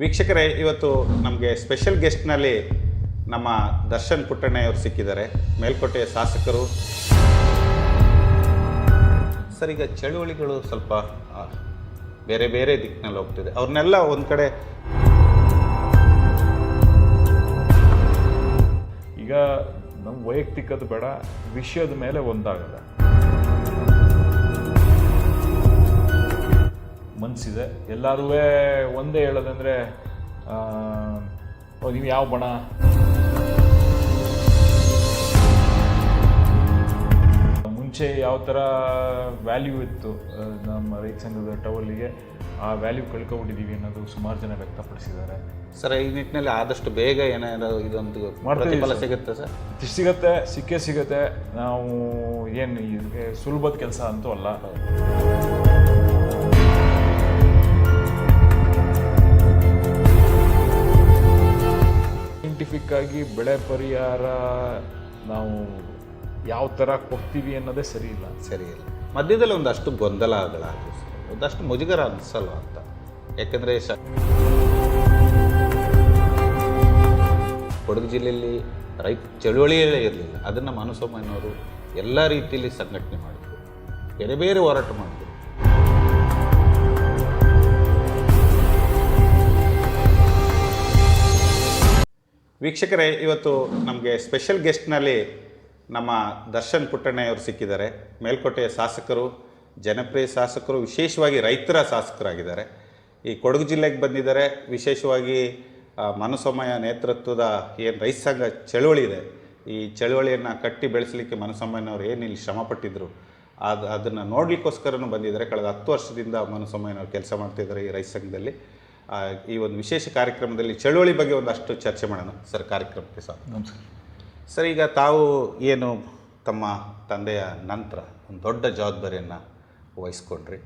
ವೀಕ್ಷಕರೇ, ಇವತ್ತು ನಮಗೆ ಸ್ಪೆಷಲ್ ಗೆಸ್ಟ್ನಲ್ಲಿ ನಮ್ಮ ದರ್ಶನ್ ಪುಟ್ಟಣ್ಣಯವರು ಸಿಕ್ಕಿದ್ದಾರೆ. ಮೇಲ್ಕೋಟೆಯ ಶಾಸಕರು. ಸರ್, ಈಗ ಚಳುವಳಿಗಳು ಸ್ವಲ್ಪ ಬೇರೆ ಬೇರೆ ದಿಕ್ಕಿನಲ್ಲಿ ಹೋಗ್ತಿದೆ. ಅವ್ರನ್ನೆಲ್ಲ ಒಂದು ಕಡೆ ಈಗ ನಮ್ಮ ವೈಯಕ್ತಿಕದ ಬೇಡ, ವಿಷಯದ ಮೇಲೆ ಒಂದಾಗದ ಮನಸ್ಸಿದೆ ಎಲ್ಲರೂ ಒಂದೇ ಹೇಳೋದಂದರೆ ನೀವು ಯಾವ ಬಣ? ಮುಂಚೆ ಯಾವ ಥರ ವ್ಯಾಲ್ಯೂ ಇತ್ತು ನಮ್ಮ ರೈತ ಸಂಘದ ಟವಲ್ಲಿಗೆ ಆ ವ್ಯಾಲ್ಯೂ ಕಳ್ಕೊಬಿಟ್ಟಿದ್ದೀವಿ ಅನ್ನೋದು ಸುಮಾರು ಜನ ವ್ಯಕ್ತಪಡಿಸಿದ್ದಾರೆ. ಸರ್ ಈ ನಿಟ್ಟಿನಲ್ಲಿ ಆದಷ್ಟು ಬೇಗ ಏನಾದ್ರು ಇದೊಂದು ಪ್ರತಿಫಲ ಸಿಗುತ್ತೆ ಸರ್? ಇಷ್ಟು ಸಿಗತ್ತೆ ಸಿಕ್ಕೇ ಸಿಗತ್ತೆ. ನಾವು ಏನು ಇದಕ್ಕೆ ಸುಲಭದ ಕೆಲಸ ಅಂತೂ ಅಲ್ಲ. ಸೈಂಟಿಫಿಕ್ ಬೆಳೆ ಪರಿಹಾರ ನಾವು ಯಾವ ಥರ ಕೊಡ್ತೀವಿ ಅನ್ನೋದೇ ಸರಿ ಇಲ್ಲ. ಸರಿ ಇಲ್ಲ. ಮಧ್ಯದಲ್ಲಿ ಒಂದಷ್ಟು ಗೊಂದಲ ಆಗಲ್ಲ ಒಂದಷ್ಟು ಮುಜುಗರ ಅನಿಸಲ್ವ ಅಂತ. ಯಾಕೆಂದರೆ ಸ ಕೊಡಗು ಜಿಲ್ಲೆಯಲ್ಲಿ ರೈತ ಚಳುವಳಿಯೇ ಇರಲಿಲ್ಲ. ಅದನ್ನು ಮನಸ್ಸೊಮ್ಮನವರು ಎಲ್ಲ ರೀತಿಯಲ್ಲಿ ಸಂಘಟನೆ ಮಾಡಿದ್ರು. ಬೇರೆ ಬೇರೆ ಹೋರಾಟ ಮಾಡಿದ್ರು. ವೀಕ್ಷಕರೇ ಇವತ್ತು ನಮಗೆ ಸ್ಪೆಷಲ್ ಗೆಸ್ಟ್ನಲ್ಲಿ ನಮ್ಮ ದರ್ಶನ್ ಪುಟ್ಟಣ್ಣಯವರು ಸಿಕ್ಕಿದ್ದಾರೆ. ಮೇಲ್ಕೋಟೆಯ ಶಾಸಕರು ಜನಪ್ರಿಯ ಶಾಸಕರು ವಿಶೇಷವಾಗಿ ರೈತರ ಶಾಸಕರಾಗಿದ್ದಾರೆ. ಈ ಕೊಡಗು ಜಿಲ್ಲೆಗೆ ಬಂದಿದ್ದಾರೆ. ವಿಶೇಷವಾಗಿ ಆ, ಮನಸೊಮ್ಮಯ ನೇತೃತ್ವದ ಏನು ರೈತ ಸಂಘ ಚಳುವಳಿ ಇದೆ. ಈ ಚಳುವಳಿಯನ್ನು ಕಟ್ಟಿ ಬೆಳೆಸಲಿಕ್ಕೆ ಮನಸೊಮ್ಮಯ್ಯನವರು ಏನು ಇಲ್ಲಿ ಶ್ರಮಪಟ್ಟಿದ್ದರು ಅದು ಅದನ್ನು ನೋಡಲಿಕ್ಕೋಸ್ಕರನೂ ಬಂದಿದ್ದಾರೆ. ಕಳೆದ ಹತ್ತು ವರ್ಷದಿಂದ ಮನಸೊಮ್ಮಯ್ಯನವರು ಕೆಲಸ ಮಾಡ್ತಿದ್ದಾರೆ ಈ ರೈತ ಸಂಘದಲ್ಲಿ. ಈ ಒಂದು ವಿಶೇಷ ಕಾರ್ಯಕ್ರಮದಲ್ಲಿ ಚಳುವಳಿ ಬಗ್ಗೆ ಒಂದಷ್ಟು ಚರ್ಚೆ ಮಾಡೋಣ. ಸರ್ ಕಾರ್ಯಕ್ರಮಕ್ಕೆ ಸ್ವಾಗತ. ನಮಸ್ಕಾರ. ಸರ್ ಈಗ ತಾವು ಏನು ತಮ್ಮ ತಂದೆಯ ನಂತರ ಒಂದು ದೊಡ್ಡ ಜವಾಬ್ದಾರಿಯನ್ನು ವಹಿಸ್ಕೊಂಡ್ರಿ.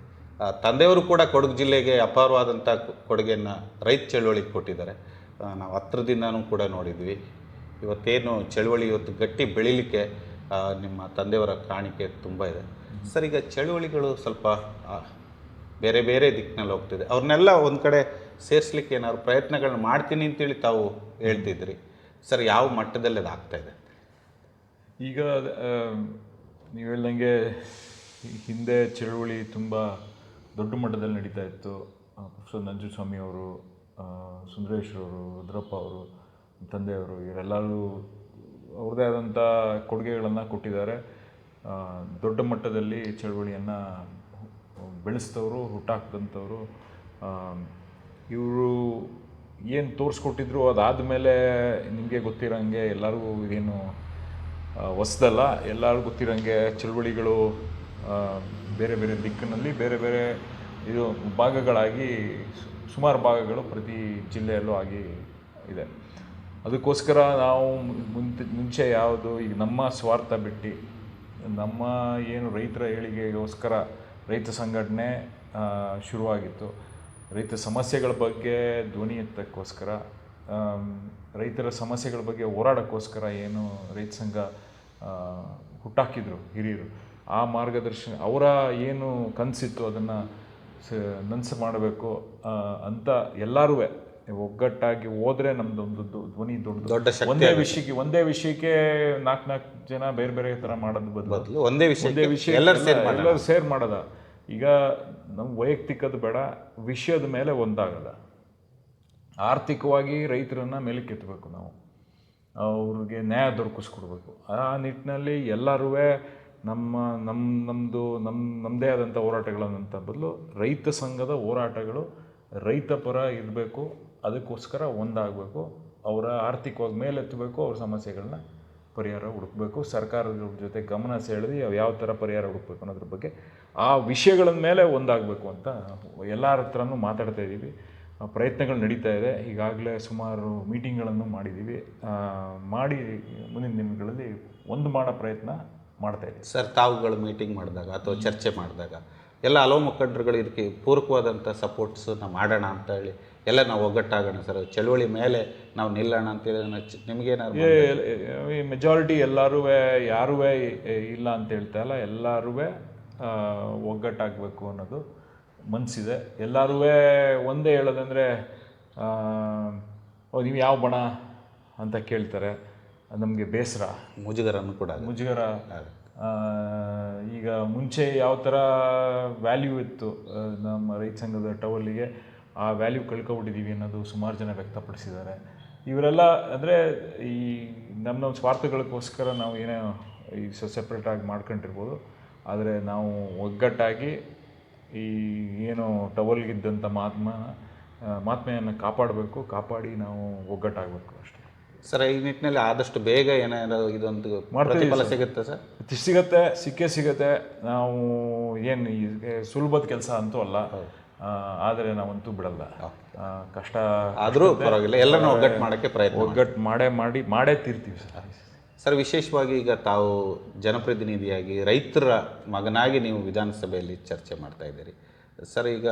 ತಂದೆಯವರು ಕೂಡ ಕೊಡಗು ಜಿಲ್ಲೆಗೆ ಅಪಾರವಾದಂಥ ಕೊಡುಗೆಯನ್ನು ರೈತ ಚಳುವಳಿಗೆ ಕೊಟ್ಟಿದ್ದಾರೆ. ನಾವು ದಿನಾನು ಕೂಡ ನೋಡಿದ್ವಿ. ಇವತ್ತೇನು ಚಳುವಳಿ ಇವತ್ತು ಗಟ್ಟಿ ಬೆಳೀಲಿಕ್ಕೆ ನಿಮ್ಮ ತಂದೆಯವರ ಕಾಣಿಕೆ ತುಂಬ ಇದೆ. ಸರ್ ಈಗ ಚಳುವಳಿಗಳು ಸ್ವಲ್ಪ ಬೇರೆ ಬೇರೆ ದಿಕ್ಕಿನಲ್ಲಿ ಹೋಗ್ತಿದೆ. ಅವ್ರನ್ನೆಲ್ಲ ಒಂದು ಕಡೆ ಸೇರಿಸ್ಲಿಕ್ಕೆ ಏನಾದ್ರು ಪ್ರಯತ್ನಗಳನ್ನ ಮಾಡ್ತೀನಿ ಅಂತೇಳಿ ತಾವು ಹೇಳ್ತಿದ್ರಿ. ಸರ್, ಯಾವ ಮಟ್ಟದಲ್ಲಿ ಅದು ಆಗ್ತಾಯಿದೆ ಈಗ ನೀವು ಹೇಳ್ದಂಗೆ ಹಿಂದೆ ಚಳುವಳಿ ತುಂಬ ದೊಡ್ಡ ಮಟ್ಟದಲ್ಲಿ ನಡೀತಾ ಇತ್ತು. ಪ್ರೊಫೆಸರ್ ನಂಜುಸ್ವಾಮಿ ಅವರು ಸುಂದರೇಶ್ ಅವರು, ರುದ್ರಪ್ಪ ಅವರು, ತಂದೆಯವರು, ಇವರೆಲ್ಲರೂ ಅವ್ರದ್ದೇ ಆದಂಥ ಕೊಡುಗೆಗಳನ್ನು ಕೊಟ್ಟಿದ್ದಾರೆ. ದೊಡ್ಡ ಮಟ್ಟದಲ್ಲಿ ಚಳುವಳಿಯನ್ನು ಬೆಳೆಸಿದವರು ಹುಟ್ಟಾಕ್ದಂಥವ್ರು ಇವರು ಏನು ತೋರಿಸ್ಕೊಟ್ಟಿದ್ರು ಅದಾದಮೇಲೆ ನಿಮಗೆ ಗೊತ್ತಿರೋಂಗೆ ಎಲ್ಲರಿಗೂ ಏನು ಹೊಸ್ದಲ್ಲ, ಎಲ್ಲರಿಗೂ ಗೊತ್ತಿರೋಂಗೆ ಚಳುವಳಿಗಳು ಬೇರೆ ಬೇರೆ ದಿಕ್ಕಿನಲ್ಲಿ, ಬೇರೆ ಬೇರೆ ಇದು ಭಾಗಗಳಾಗಿ ಸುಮಾರು ಭಾಗಗಳು ಪ್ರತಿ ಜಿಲ್ಲೆಯಲ್ಲೂ ಆಗಿ ಇದೆ. ಅದಕ್ಕೋಸ್ಕರ ನಾವು ಮುಂಚೆ ಮುಂಚೆ ಯಾವುದು ಈಗ ನಮ್ಮ ಸ್ವಾರ್ಥ ಬಿಟ್ಟು, ನಮ್ಮ ಏನು ರೈತರ ಏಳಿಗೆಗೋಸ್ಕರ ರೈತ ಸಂಘಟನೆ ಶುರುವಾಗಿತ್ತು. ರೈತ ಸಮಸ್ಯೆಗಳ ಬಗ್ಗೆ ಧ್ವನಿ ಎತ್ತಕ್ಕೋಸ್ಕರ ರೈತರ ಸಮಸ್ಯೆಗಳ ಬಗ್ಗೆ ಹೋರಾಡೋಕ್ಕೋಸ್ಕರ ಏನು ರೈತ ಸಂಘ ಹುಟ್ಟಾಕಿದ್ರು ಹಿರಿಯರು. ಆ ಮಾರ್ಗದರ್ಶನ ಅವರ ಏನು ಕನಸಿತ್ತು ಅದನ್ನು ಸ ನನಸು ಮಾಡಬೇಕು ಅಂತ ಎಲ್ಲರೂ ಒಗ್ಗಟ್ಟಾಗಿ ಹೋದರೆ ನಮ್ದು ಒಂದು ಧ್ವನಿ ದೊಡ್ಡ ದೊಡ್ಡ ಒಂದೇ ವಿಷಯಕ್ಕೆ ಒಂದೇ ವಿಷಯಕ್ಕೆ ನಾಲ್ಕು ನಾಲ್ಕು ಜನ ಬೇರೆ ಬೇರೆ ಥರ ಮಾಡೋದು ಬದಲು. ಒಂದೇ ವಿಷಯ ಒಂದೇ ವಿಷಯ ಎಲ್ಲರೂ ಸೇರ್ ಮಾಡೋದ. ಈಗ ನಮ್ಮ ವೈಯಕ್ತಿಕದ ಬೇಡ, ವಿಷಯದ ಮೇಲೆ ಒಂದಾಗದ ಆರ್ಥಿಕವಾಗಿ ರೈತರನ್ನ ಮೇಲಕ್ಕೆತ್ತಬೇಕು ನಾವು. ಅವ್ರಿಗೆ ನ್ಯಾಯ ದೊರಕಿಸ್ಕೊಡ್ಬೇಕು. ಆ ನಿಟ್ಟಿನಲ್ಲಿ ಎಲ್ಲರೂ ನಮ್ಮ ನಮ್ಮ ನಮ್ಮದು ನಮ್ಮ ನಮ್ಮದೇ ಆದಂಥ ಹೋರಾಟಗಳನ್ನಂತ ಬದಲು ರೈತ ಸಂಘದ ಹೋರಾಟಗಳು ರೈತ ಪರ ಇರಬೇಕು, ಅದಕ್ಕೋಸ್ಕರ ಒಂದಾಗಬೇಕು. ಅವರ ಆರ್ಥಿಕವಾಗಿ ಮೇಲೆತ್ತಬೇಕು ಅವ್ರ ಸಮಸ್ಯೆಗಳನ್ನ ಪರಿಹಾರ ಹುಡುಕಬೇಕು. ಸರ್ಕಾರದ ಜೊತೆ ಗಮನ ಸೆಳೆದು ಯಾವ ಥರ ಪರಿಹಾರ ಹುಡುಕಬೇಕು ಅನ್ನೋದ್ರ ಬಗ್ಗೆ ಆ ವಿಷಯಗಳ ಮೇಲೆ ಒಂದಾಗಬೇಕು ಅಂತ ಎಲ್ಲರ ಹತ್ರನೂ ಮಾತಾಡ್ತಾ ಇದ್ದೀವಿ ಪ್ರಯತ್ನಗಳು ನಡೀತಾ ಇದೆ. ಈಗಾಗಲೇ ಸುಮಾರು ಮೀಟಿಂಗ್ಗಳನ್ನು ಮಾಡಿದ್ದೀವಿ ಮಾಡಿ ಮುಂದಿನ ದಿನಗಳಲ್ಲಿ ಒಂದು ಮಾಡೋ ಪ್ರಯತ್ನ ಮಾಡ್ತಾ ಇದ್ದೀವಿ ಸರ್, ತಾವುಗಳು ಮೀಟಿಂಗ್ ಮಾಡಿದಾಗ ಅಥವಾ ಚರ್ಚೆ ಮಾಡಿದಾಗ ಎಲ್ಲ ಹಲವು ಮುಖಂಡರುಗಳು ಇದಕ್ಕೆ ಪೂರಕವಾದಂಥ ಸಪೋರ್ಟ್ಸನ್ನ ಮಾಡೋಣ ಅಂತ ಹೇಳಿ ಎಲ್ಲ ನಾವು ಒಗ್ಗಟ್ಟಾಗೋಣ ಸರ್. ಚಳುವಳಿ ಮೇಲೆ ನಾವು ನಿಲ್ಲೋಣ ಅಂತೇಳಿ ನಿಮಗೇನಾದ್ರು ಈ ಮೆಜಾರಿಟಿ ಎಲ್ಲರೂ ಯಾರೂ ಇಲ್ಲ ಅಂತ ಹೇಳ್ತಾ ಇಲ್ಲ. ಎಲ್ಲರೂ ಒಗ್ಗಟ್ಟಾಗಬೇಕು ಅನ್ನೋದು ಮನಸ್ಸಿದೆ ಎಲ್ಲರೂ ಒಂದೇ ಹೇಳೋದಂದರೆ ನೀವು ಯಾವ ಬಣ ಅಂತ ಕೇಳ್ತಾರೆ. ನಮಗೆ ಬೇಸರ. ಮುಜುಗರನ್ನು ಕೂಡ. ಮುಜುಗರ. ಈಗ ಮುಂಚೆ ಯಾವ ಥರ ವ್ಯಾಲ್ಯೂ ಇತ್ತು ನಮ್ಮ ರೈತ ಸಂಘದ ಟವಲ್ಲಿಗೆ ಆ ವ್ಯಾಲ್ಯೂ ಕಳ್ಕೊಬಿಟ್ಟಿದ್ದೀವಿ ಅನ್ನೋದು ಸುಮಾರು ಜನ ವ್ಯಕ್ತಪಡಿಸಿದ್ದಾರೆ. ಇವರೆಲ್ಲ ಅಂದರೆ ಈ ನಮ್ಮ ನಮ್ಮ ಸ್ವಾರ್ಥಗಳಿಗೋಸ್ಕರ ನಾವು ಏನೇ ಈ ಸೆಪ್ರೇಟಾಗಿ ಮಾಡ್ಕೊಂಡಿರ್ಬೋದು. ಆದರೆ ನಾವು ಒಗ್ಗಟ್ಟಾಗಿ ಈ ಏನು ಟವಲ್ಗಿದ್ದಂಥ ಮಹಾತ್ಮ ಮಾತ್ಮೆಯನ್ನು ಕಾಪಾಡಬೇಕು, ಕಾಪಾಡಿ ನಾವು ಒಗ್ಗಟ್ಟಾಗಬೇಕು ಅಷ್ಟೇ. ಸರ್ ಈ ನಿಟ್ಟಿನಲ್ಲಿ ಆದಷ್ಟು ಬೇಗ ಏನಾದ್ರು ಇದೊಂದು ಮಾಡ್ತೀವಿ ಪ್ರತಿಫಲ ಸಿಗುತ್ತೆ ಸರ್? ಸಿಗತ್ತೆ ಸಿಕ್ಕೇ ಸಿಗತ್ತೆ. ನಾವು ಏನು ಸುಲಭದ ಕೆಲಸ ಅಂತೂ ಅಲ್ಲ. ಆದರೆ ನಾವಂತೂ ಬಿಡಲ್ಲ. ಕಷ್ಟ ಆದರೂ ಪರವಾಗಿಲ್ಲ ಎಲ್ಲನೂ ಒಗ್ಗಟ್ಟು ಮಾಡೋಕ್ಕೆ ಪ್ರಯತ್ನ. ಒಗ್ಗಟ್ಟು ಮಾಡೇ ಮಾಡಿ ಮಾಡೇ ತೀರ್ತೀವಿ ಸರ್. ಸರ್ ವಿಶೇಷವಾಗಿ ಈಗ ತಾವು ಜನಪ್ರತಿನಿಧಿಯಾಗಿ ರೈತರ ಮಗನಾಗಿ ನೀವು ವಿಧಾನಸಭೆಯಲ್ಲಿ ಚರ್ಚೆ ಮಾಡ್ತಾ ಇದ್ದೀರಿ. ಸರ್ ಈಗ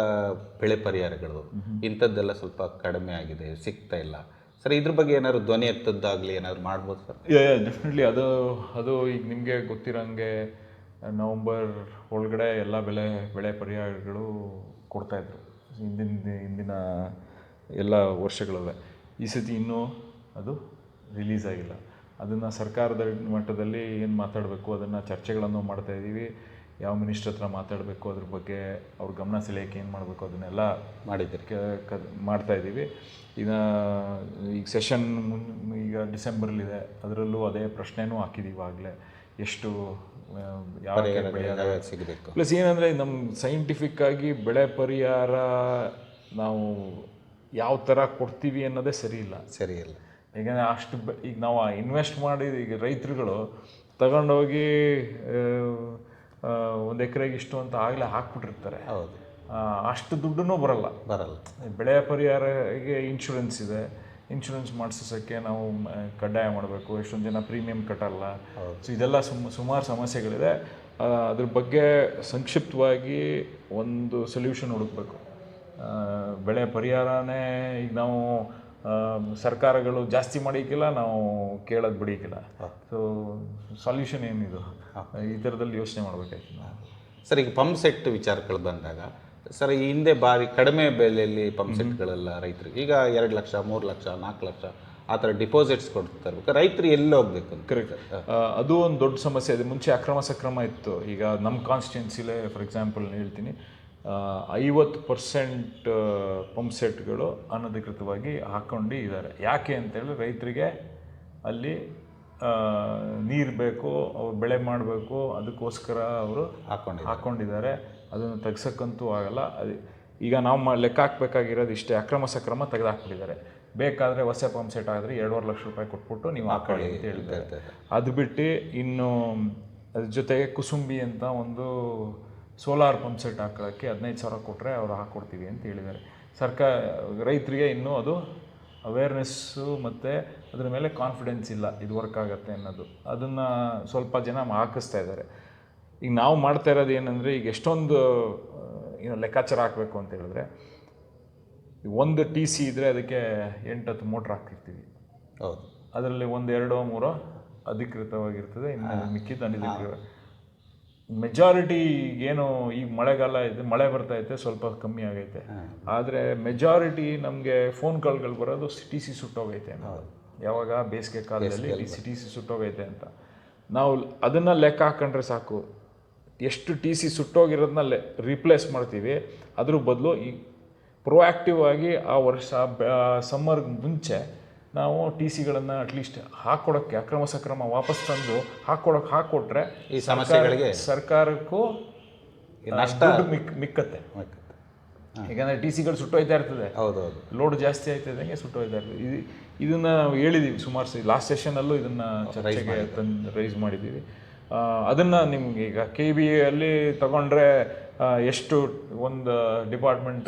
ಬೆಳೆ ಪರಿಹಾರಗಳು ಇಂಥದ್ದೆಲ್ಲ ಸ್ವಲ್ಪ ಕಡಿಮೆ ಆಗಿದೆ ಸಿಗ್ತಾ ಇಲ್ಲ. ಸರ್ ಇದ್ರ ಬಗ್ಗೆ ಏನಾದ್ರು ಧ್ವನಿ ಎತ್ತದ್ದಾಗಲಿ ಏನಾದ್ರು ಮಾಡ್ಬೋದು ಸರ್ ಡೆಫಿನೆಟ್ಲಿ ಅದು ಅದು ಈಗ ನಿಮಗೆ ಗೊತ್ತಿರೋಂಗೆ ನವಂಬರ್ ಒಳಗಡೆ ಎಲ್ಲ ಬೆಳೆ ಬೆಳೆ ಪರಿಹಾರಗಳು ಕೊಡ್ತಾಯಿದ್ರು ಹಿಂದಿನ ಹಿಂದಿನ ಎಲ್ಲ ವರ್ಷಗಳಲ್ಲೇ. ಈ ಸತಿ ಇನ್ನೂ ಅದು ರಿಲೀಸ್ ಆಗಿಲ್ಲ. ಅದನ್ನು ಸರ್ಕಾರದ ಮಟ್ಟದಲ್ಲಿ ಏನು ಮಾತಾಡಬೇಕು, ಅದನ್ನು ಚರ್ಚೆಗಳನ್ನು ಮಾಡ್ತಾ ಇದ್ದೀವಿ ಯಾವ ಮಿನಿಸ್ಟ್ರ್ ಹತ್ರ ಮಾತಾಡಬೇಕು ಅದ್ರ ಬಗ್ಗೆ ಅವ್ರ ಗಮನ ಸೆಳೆಯೋಕೆ ಏನು ಮಾಡಬೇಕು ಅದನ್ನೆಲ್ಲ ಮಾಡಿದ್ದೀರಿ. ಮಾಡ್ತಾ ಇದ್ದೀವಿ. ಈಗ ಈಗ ಸೆಷನ್ ಈಗ ಡಿಸೆಂಬರ್ಲಿದೆ. ಅದರಲ್ಲೂ ಅದೇ ಪ್ರಶ್ನೆನೂ ಹಾಕಿದ್ದೀವಿ ಆಗಲೇ. ಎಷ್ಟು ಯಾವ ಸಿಗಬೇಕು? ಪ್ಲಸ್ ಏನಂದರೆ ನಮ್ಮ ಸೈಂಟಿಫಿಕ್ ಆಗಿ ಬೆಳೆ ಪರಿಹಾರ ನಾವು ಯಾವ ಥರ ಕೊಡ್ತೀವಿ ಅನ್ನೋದೇ ಸರಿ ಇಲ್ಲ. ಸರಿ ಇಲ್ಲ. ಈಗ ಅಷ್ಟು ಈಗ ನಾವು ಇನ್ವೆಸ್ಟ್ ಮಾಡಿದ ಈಗ ರೈತರುಗಳು ತಗೊಂಡೋಗಿ ಒಂದು ಎಕರೆಗೆ ಇಷ್ಟು ಅಂತ ಆಗಲೇ ಹಾಕ್ಬಿಟ್ಟಿರ್ತಾರೆ. ಹೌದು. ಅಷ್ಟು ದುಡ್ಡು ಬರಲ್ಲ. ಬರಲ್ಲ. ಬೆಳೆ ಪರಿಹಾರಗೆ ಇನ್ಶೂರೆನ್ಸ್ ಇದೆ. ಇನ್ಶೂರೆನ್ಸ್ ಮಾಡಿಸೋಕ್ಕೆ ನಾವು ಕಡ್ಡಾಯ ಮಾಡಬೇಕು. ಎಷ್ಟೊಂದು ಜನ ಪ್ರೀಮಿಯಂ ಕಟ್ಟಲ್ಲ. ಸೊ ಇದೆಲ್ಲ ಸುಮ್ ಸುಮಾರು ಸಮಸ್ಯೆಗಳಿದೆ. ಅದ್ರ ಬಗ್ಗೆ ಸಂಕ್ಷಿಪ್ತವಾಗಿ ಒಂದು ಸೊಲ್ಯೂಷನ್ ಹುಡುಕ್ಬೇಕು. ಬೆಳೆ ಪರಿಹಾರನೇ ಈಗ ನಾವು ಸರ್ಕಾರಗಳು ಜಾಸ್ತಿ ಮಾಡಿಕ್ಕಿಲ್ಲ ನಾವು ಕೇಳೋದು ಬಿಡಿಕಿಲ್ಲ ಸೊ ಸೊಲ್ಯೂಷನ್ ಏನಿದು? ಈ ಥರದಲ್ಲಿ ಯೋಚನೆ ಮಾಡಬೇಕಾಯ್ತು ಸರ್ ಈಗ ಪಂಪ್ ಸೆಟ್ ವಿಚಾರಗಳು ಬಂದಾಗ ಸರ್ ಈ ಹಿಂದೆ ಬಾರಿ ಕಡಿಮೆ ಬೆಲೆಯಲ್ಲಿ ಪಂಪ್ ಸೆಟ್ಗಳೆಲ್ಲ ರೈತರಿಗೆ ಈಗ ಎರಡು ಲಕ್ಷ ಮೂರು ಲಕ್ಷ ನಾಲ್ಕು ಲಕ್ಷ ಆ ಥರ ಡಿಪಾಸಿಟ್ಸ್ ಕೊಡ್ತಾರೆ ರೈತರು ಎಲ್ಲಿ ಹೋಗ್ಬೇಕು ಕರೆಕ್ಟ್ ಅದು ಒಂದು ದೊಡ್ಡ ಸಮಸ್ಯೆ. ಇದೆ ಮುಂಚೆ ಅಕ್ರಮ ಸಕ್ರಮ ಇತ್ತು. ಈಗ ನಮ್ಮ ಕಾನ್ಸ್ಟಿಟ್ಯೂನ್ಸಿಲೇ ಫಾರ್ ಎಕ್ಸಾಂಪಲ್ ಹೇಳ್ತೀನಿ. ಐವತ್ತು ಪರ್ಸೆಂಟ್ ಪಂಪ್ ಸೆಟ್ಗಳು ಅನಧಿಕೃತವಾಗಿ ಹಾಕ್ಕೊಂಡು ಇದ್ದಾರೆ ಯಾಕೆ ಅಂತೇಳಿ ರೈತರಿಗೆ ಅಲ್ಲಿ ನೀರು ಬೇಕು ಅವ್ರು ಬೆಳೆ ಮಾಡಬೇಕು ಅದಕ್ಕೋಸ್ಕರ ಅವರು ಹಾಕೊಂಡಿದ್ದಾರೆ. ಹಾಕ್ಕೊಂಡಿದ್ದಾರೆ ಅದನ್ನು ತೆಗ್ಸಕ್ಕಂತೂ ಆಗಲ್ಲ. ಅದು ಈಗ ನಾವು ಮ- ಲೆಕ್ಕ ಹಾಕ್ಬೇಕಾಗಿರೋದು ಇಷ್ಟೇ. ಅಕ್ರಮ ಸಕ್ರಮ ತೆಗೆದಾಕ್ಬಿಟ್ಟಿದ್ದಾರೆ. ಬೇಕಾದರೆ ಹೊಸ ಪಂಪ್ ಸೆಟ್ ಆದರೆ ಎರಡೂವರೆ ಲಕ್ಷ ರೂಪಾಯಿ ಕೊಟ್ಬಿಟ್ಟು ನೀವು ಹಾಕೊಳ್ಳಿ ಅಂತ ಹೇಳಿದ್ದಾರೆ. ಅದು ಬಿಟ್ಟು ಇನ್ನು ಅದ್ರ ಜೊತೆಗೆ ಕುಸುಂಬಿ ಅಂತ ಒಂದು ಸೋಲಾರ್ ಪಂಪ್ ಸೆಟ್ ಹಾಕೋಕ್ಕೆ ಹದಿನೈದು ಸಾವಿರ ಕೊಟ್ಟರೆ ಅವ್ರು ಹಾಕ್ಕೊಡ್ತೀವಿ ಅಂತ ಹೇಳಿದ್ದಾರೆ. ಸರ್ಕಾರ ರೈತರಿಗೆ ಇನ್ನೂ ಅದು ಅವೇರ್ನೆಸ್ಸು ಮತ್ತು ಅದ್ರ ಮೇಲೆ ಕಾನ್ಫಿಡೆನ್ಸ್ ಇಲ್ಲ ಇದು ವರ್ಕ್ ಆಗುತ್ತೆ ಅನ್ನೋದು. ಅದನ್ನು ಸ್ವಲ್ಪ ಜನ ಹಾಕಿಸ್ತಾ ಇದ್ದಾರೆ. ಈಗ ನಾವು ಮಾಡ್ತಾ ಇರೋದು ಏನಂದರೆ ಈಗ ಎಷ್ಟೊಂದು ಏನು ಲೆಕ್ಕಾಚಾರ ಹಾಕಬೇಕು ಅಂತ ಹೇಳಿದ್ರೆ ಒಂದು ಟಿ ಸಿ ಇದ್ದರೆ ಅದಕ್ಕೆ ಎಂಟತ್ತು ಮೋಟ್ರ್ ಹಾಕಿರ್ತೀವಿ. ಹೌದು. ಅದರಲ್ಲಿ ಒಂದು ಎರಡೋ ಮೂರೋ ಅಧಿಕೃತವಾಗಿರ್ತದೆ ಇನ್ನು ಮಿಕ್ಕಿದ್ದು ಅನಧಿಕೃತ. ಮೆಜಾರಿಟಿ ಏನು ಈಗ ಮಳೆಗಾಲ ಇದೆ ಮಳೆ ಬರ್ತಾ ಐತೆ ಸ್ವಲ್ಪ ಕಮ್ಮಿ ಆಗೈತೆ. ಆದರೆ ಮೆಜಾರಿಟಿ ನಮಗೆ ಫೋನ್ ಕಾಲ್ಗಳು ಬರೋದು ಟಿ ಸಿ ಸುಟ್ಟೋಗೈತೆ ಅನ್ನೋದು. ಯಾವಾಗ ಬೇಸಿಗೆ ಕಾಲದಲ್ಲಿ ಟಿ ಸಿ ಸುಟ್ಟೋಗೈತೆ ಅಂತ. ನಾವು ಅದನ್ನು ಲೆಕ್ಕ ಹಾಕೊಂಡ್ರೆ ಸಾಕು. ಎಷ್ಟು ಟಿ ಸಿ ಸುಟ್ಟೋಗಿರೋದನ್ನ ರಿಪ್ಲೇಸ್ ಮಾಡ್ತೀವಿ. ಅದ್ರ ಬದಲು ಈ ಪ್ರೊಆಕ್ಟಿವ್ ಆಗಿ ಆ ವರ್ಷ ಸಮ್ಮರ್ಗೆ ಮುಂಚೆ ನಾವು ಟಿ ಸಿಗಳನ್ನು ಅಟ್ಲೀಸ್ಟ್ ಹಾಕ್ಕೊಡೋಕ್ಕೆ ಅಕ್ರಮ ಸಕ್ರಮ ವಾಪಸ್ ತಂದು ಹಾಕ್ಕೊಡೋಕೆ ಹಾಕ್ಕೊಟ್ರೆ ಈ ಸಮಸ್ಯೆಗಳಿಗೆ ಸರ್ಕಾರಕ್ಕೂ ನಷ್ಟ ಮಿಕ್ ಮಿಕ್ಕತ್ತೆ. ಯಾಕಂದರೆ ಟಿ ಸಿಗಳು ಸುಟ್ಟೋಯ್ತಾ ಇರ್ತದೆ. ಹೌದು ಹೌದು ಲೋಡ್ ಜಾಸ್ತಿ ಆಯ್ತದಂಗೆ ಸುಟ್ಟೋಯ್ತಾ ಇರ್ತದೆ. ಇದು ಇದನ್ನು ನಾವು ಹೇಳಿದ್ದೀವಿ ಸುಮಾರು ಸರಿ. ಲಾಸ್ಟ್ ಸೆಷನಲ್ಲೂ ಇದನ್ನು ಚರ್ಚೆಗೆ ತಂದು ರೈಸ್ ಮಾಡಿದ್ದೀವಿ. ಅದನ್ನು ನಿಮ್ಗೆ ಈಗ ಕೆ ಬಿ ಅಲ್ಲಿ ತಗೊಂಡ್ರೆ ಎಷ್ಟು ಒಂದು ಡಿಪಾರ್ಟ್ಮೆಂಟ್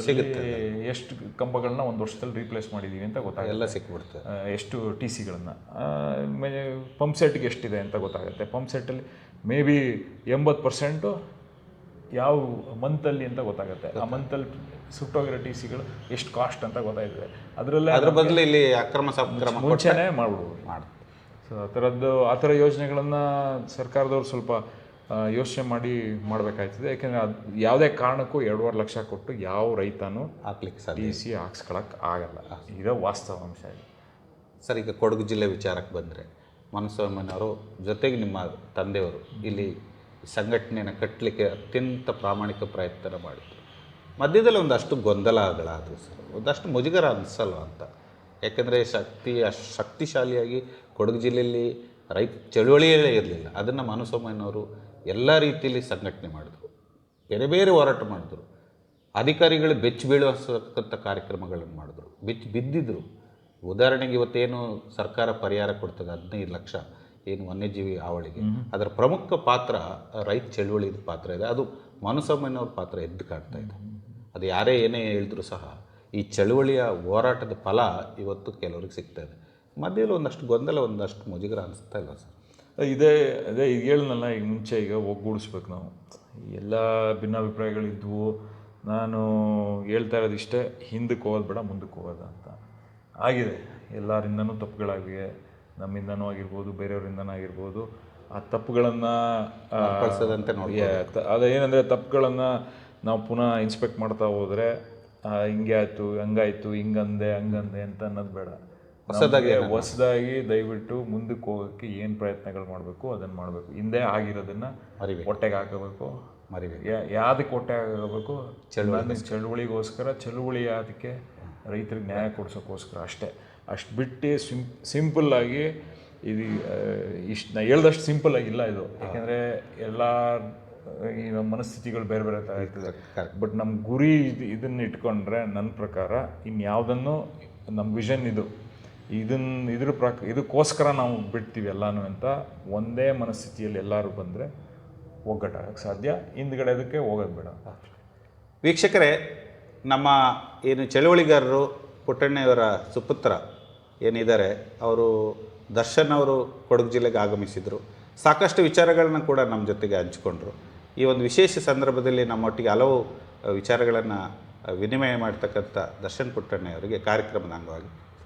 ಎಷ್ಟು ಕಂಬಗಳನ್ನ ಒಂದು ವರ್ಷದಲ್ಲಿ ರೀಪ್ಲೇಸ್ ಮಾಡಿದ್ದೀವಿ ಅಂತ ಗೊತ್ತಾಗುತ್ತೆ. ಎಲ್ಲ ಸಿಕ್ಬಿಡ್ತದೆ ಆ, ಎಷ್ಟು ಟಿ ಸಿಗಳನ್ನು ಪಂಪ್ ಸೆಟ್ಗೆ ಎಷ್ಟಿದೆ ಅಂತ ಗೊತ್ತಾಗುತ್ತೆ. ಪಂಪ್ ಸೆಟ್ಟಲ್ಲಿ ಮೇ ಬಿ ಎಂಬತ್ತು ಪರ್ಸೆಂಟು ಯಾವ ಮಂತಲ್ಲಿ ಅಂತ ಗೊತ್ತಾಗುತ್ತೆ. ಆ ಮಂತಲ್ಲಿ ಸುಟ್ಟೋಗಿರೋ ಟಿ ಸಿಗಳು ಎಷ್ಟು ಕಾಸ್ಟ್ ಅಂತ ಗೊತ್ತಾಯ್ತದೆ. ಅದರಲ್ಲೇ ಅದ್ರ ಬದಲು ಇಲ್ಲಿ ಅಕ್ರಮ ಸಕ್ರಮ ಮುಂಚೆನೇ ಮಾಡ್ಬೋದು. ಮಾಡಿ ಸೊ ಆ ಥರದ್ದು ಆ ಥರ ಯೋಜನೆಗಳನ್ನು ಸರ್ಕಾರದವ್ರು ಸ್ವಲ್ಪ ಯೋಚನೆ ಮಾಡಿ ಮಾಡಬೇಕಾಯ್ತದೆ. ಯಾಕೆಂದರೆ ಅದು ಯಾವುದೇ ಕಾರಣಕ್ಕೂ ಎರಡೂವರೆ ಲಕ್ಷ ಕೊಟ್ಟು ಯಾವ ರೈತನೂ ಹಾಕ್ಲಿಕ್ಕೆ ಸರ್ ಡಿ ಸಿ ಹಾಕ್ಸ್ಕೊಳಕ್ಕೆ ಆಗಲ್ಲ. ಇದು ವಾಸ್ತವಾಂಶ ಇದು. ಸರ್ ಈಗ ಕೊಡಗು ಜಿಲ್ಲೆ ವಿಚಾರಕ್ಕೆ ಬಂದರೆ ಮನಸ್ವಾಮಿಯವರು ಜೊತೆಗೆ ನಿಮ್ಮ ತಂದೆಯವರು ಇಲ್ಲಿ ಸಂಘಟನೆಯನ್ನು ಕಟ್ಟಲಿಕ್ಕೆ ಅತ್ಯಂತ ಪ್ರಾಮಾಣಿಕ ಪ್ರಯತ್ನ ಮಾಡಿದ್ರು. ಮಧ್ಯದಲ್ಲಿ ಒಂದಷ್ಟು ಗೊಂದಲಗಳಾದವು ಸರ್. ಒಂದಷ್ಟು ಮುಜುಗರ ಅನಿಸಲ್ವ ಅಂತ. ಯಾಕೆಂದರೆ ಶಕ್ತಿ ಅಷ್ಟು ಶಕ್ತಿಶಾಲಿಯಾಗಿ ಕೊಡಗು ಜಿಲ್ಲೆಯಲ್ಲಿ ರೈತ ಚಳುವಳಿಯಲ್ಲೇ ಇರಲಿಲ್ಲ. ಅದನ್ನು ಮನಸ್ವಾಮಯ್ಯನವರು ಎಲ್ಲ ರೀತಿಯಲ್ಲಿ ಸಂಘಟನೆ ಮಾಡಿದ್ರು. ಬೇರೆ ಬೇರೆ ಹೋರಾಟ ಮಾಡಿದ್ರು. ಅಧಿಕಾರಿಗಳು ಬೆಚ್ಚಿ ಬೀಳುವಂಥ ಕಾರ್ಯಕ್ರಮಗಳನ್ನು ಮಾಡಿದ್ರು. ಬೆಚ್ಚಿ ಬಿದ್ದಿದ್ರು. ಉದಾಹರಣೆಗೆ ಇವತ್ತೇನು ಸರ್ಕಾರ ಪರಿಹಾರ ಕೊಡ್ತದೆ ಹದಿನೈದು ಲಕ್ಷ ಏನು ವನ್ಯಜೀವಿ ಹಾವಳಿಗೆ. ಅದರ ಪ್ರಮುಖ ಪಾತ್ರ ರೈತ ಚಳುವಳಿದ ಪಾತ್ರ ಇದೆ. ಅದು ಮನುಸಮ್ಮನವ್ರ ಪಾತ್ರ ಎದ್ದು ಕಾಣ್ತಾ ಇದೆ. ಅದು ಯಾರೇ ಏನೇ ಹೇಳಿದ್ರು ಸಹ ಈ ಚಳುವಳಿಯ ಹೋರಾಟದ ಫಲ ಇವತ್ತು ಕೆಲವ್ರಿಗೆ ಸಿಗ್ತಾ ಇದೆ. ಮಧ್ಯದಲ್ಲಿ ಒಂದಷ್ಟು ಗೊಂದಲ ಒಂದಷ್ಟು ಮುಜುಗರ ಅನಿಸ್ತಾ ಇಲ್ಲ ಸರ್. ಇದೇ ಅದೇ ಈಗ ಹೇಳಿದ್ನಲ್ಲ ಈಗ ಮುಂಚೆ ಈಗ ಒಗ್ಗೂಡಿಸ್ಬೇಕು ನಾವು. ಎಲ್ಲ ಭಿನ್ನಾಭಿಪ್ರಾಯಗಳಿದ್ವು ನಾನು ಹೇಳ್ತಾ ಇರೋದು ಇಷ್ಟೇ ಹಿಂದಕ್ಕೆ ಹೋಗೋದು ಬೇಡ ಮುಂದಕ್ಕೆ ಹೋಗೋದ ಅಂತ. ಆಗಿದೆ ಎಲ್ಲರಿಂದನೂ ತಪ್ಪುಗಳಾಗಿವೆ. ನಮ್ಮಿಂದನೂ ಆಗಿರ್ಬೋದು ಬೇರೆಯವರಿಂದನೂ ಆಗಿರ್ಬೋದು. ಆ ತಪ್ಪುಗಳನ್ನು ಕಳ್ಸದಂತೆ ಅದು ಅದೇನಂದರೆ ತಪ್ಪುಗಳನ್ನು ನಾವು ಪುನಃ ಇನ್ಸ್ಪೆಕ್ಟ್ ಮಾಡ್ತಾ ಹೋದರೆ ಹಿಂಗೆ ಆಯಿತು ಹಂಗಾಯ್ತು ಹಿಂಗಂದೆ ಹಂಗಂದೆ ಅಂತ ಅನ್ನೋದು ಬೇಡ. ಹೊಸದಾಗಿ ಹೊಸದಾಗಿ ದಯವಿಟ್ಟು ಮುಂದಕ್ಕೆ ಹೋಗೋಕ್ಕೆ ಏನು ಪ್ರಯತ್ನಗಳು ಮಾಡಬೇಕು ಅದನ್ನು ಮಾಡಬೇಕು. ಹಿಂದೆ ಆಗಿರೋದನ್ನು ಮರಿಬೇಕು. ಹೊಟ್ಟೆಗೆ ಹಾಕಬೇಕು. ಮರಿಬೇಕು. ಯಾ- ಯಾವ್ದಕ್ಕೆ ಹೊಟ್ಟೆ ಆಗಬೇಕು ಚಳುವಳಿ ಚಳುವಳಿಗೋಸ್ಕರ ಚಳುವಳಿ ಅದಕ್ಕೆ ರೈತರಿಗೆ ನ್ಯಾಯ ಕೊಡ್ಸೋಕ್ಕೋಸ್ಕರ ಅಷ್ಟೇ. ಅಷ್ಟು ಬಿಟ್ಟು ಸಿಂ ಸಿಂಪಲ್ಲಾಗಿ ಇದು ಇಷ್ಟು ನಾ ಹೇಳ್ದಷ್ಟು ಸಿಂಪಲ್ ಆಗಿಲ್ಲ ಇದು. ಯಾಕೆಂದರೆ ಎಲ್ಲ ಈ ನಮ್ಮ ಮನಸ್ಥಿತಿಗಳು ಬೇರೆ ಬೇರೆ ಥರ ಇರ್ತದೆ. ಬಟ್ ನಮ್ಮ ಗುರಿ ಇದು ಇದನ್ನು ಇಟ್ಕೊಂಡ್ರೆ ನನ್ನ ಪ್ರಕಾರ ಇನ್ಯಾವುದನ್ನು ನಮ್ಮ ವಿಷನ್ ಇದು. ಇದನ್ನ ಇದ್ರ ಪ್ರಕ, ಇದಕ್ಕೋಸ್ಕರ ನಾವು ಬಿಡ್ತೀವಿ ಎಲ್ಲಾನು ಅಂತ ಒಂದೇ ಮನಸ್ಥಿತಿಯಲ್ಲಿ ಎಲ್ಲರೂ ಬಂದರೆ ಒಗ್ಗಟ್ಟಾಗಕ್ಕೆ ಸಾಧ್ಯ. ಹಿಂದ್ಗಡೆ ಅದಕ್ಕೆ ಹೋಗೋದು ಬೇಡ. ವೀಕ್ಷಕರೇ, ನಮ್ಮ ಏನು ಚಳುವಳಿಗಾರರು ಪುಟ್ಟಣ್ಣಯವರ ಸುಪುತ್ರ ಏನಿದ್ದಾರೆ, ಅವರು ದರ್ಶನ್ ಅವರು ಕೊಡಗು ಜಿಲ್ಲೆಗೆ ಆಗಮಿಸಿದರು. ಸಾಕಷ್ಟು ವಿಚಾರಗಳನ್ನ ಕೂಡ ನಮ್ಮ ಜೊತೆಗೆ ಹಂಚಿಕೊಂಡ್ರು. ಈ ಒಂದು ವಿಶೇಷ ಸಂದರ್ಭದಲ್ಲಿ ನಮ್ಮೊಟ್ಟಿಗೆ ಹಲವು ವಿಚಾರಗಳನ್ನು ವಿನಿಮಯ ಮಾಡ್ತಕ್ಕಂಥ ದರ್ಶನ್ ಪುಟ್ಟಣ್ಣಯವರಿಗೆ ಕಾರ್ಯಕ್ರಮದ ಅಂಗವಾಗಿ